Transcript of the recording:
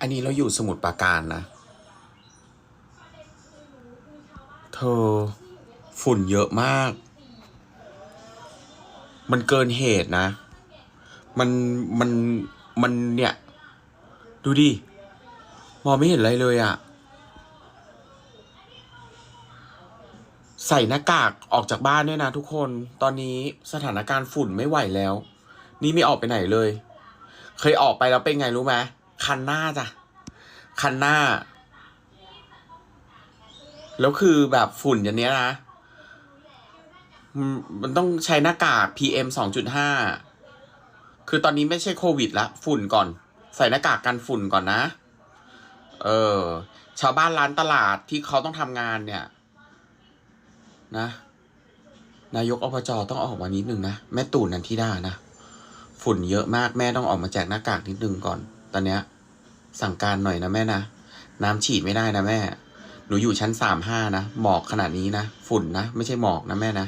อันนี้เราอยู่สมุทรปราการนะ เธอ ฝุ่นเยอะมาก มันเกินเหตุนะ มันมันมันเนี่ย ดูดิ มองไม่เห็นอะไรเลยอะ่ะใส่หน้ากากออกจากบ้านด้วยนะทุกคน ตอนนี้สถานการณ์ฝุ่นไม่ไหวแล้ว นี่ไม่ออกไปไหนเลย เคยออกไปแล้วเป็นไงรู้ไหม คันหน้าจ้ะ คันหน้า แล้วคือแบบฝุ่นอย่างเนี้ยนะ มันต้องใช้หน้ากาก PM สองจุดห้าคือตอนนี้ไม่ใช่โควิดละ ฝุ่นก่อน ใส่หน้ากากกันฝุ่นก่อนนะ เออ ชาวบ้านร้านตลาดที่เขาต้องทำงานเนี่ย นะ นายกอบจต้องออกมานิดนึงนะ แม่ตู่นันทิดานะ ฝุ่นเยอะมากแม่ต้องออกมาแจกหน้ากากนิดนึงก่อน อนเนี้ย สั่งการหน่อยนะแม่นะ น้ำฉีดไม่ได้นะแม่ หนูอยู่ชั้นสามห้านะ หมอกขนาดนี้นะ ฝุ่นนะ ไม่ใช่หมอกนะแม่นะ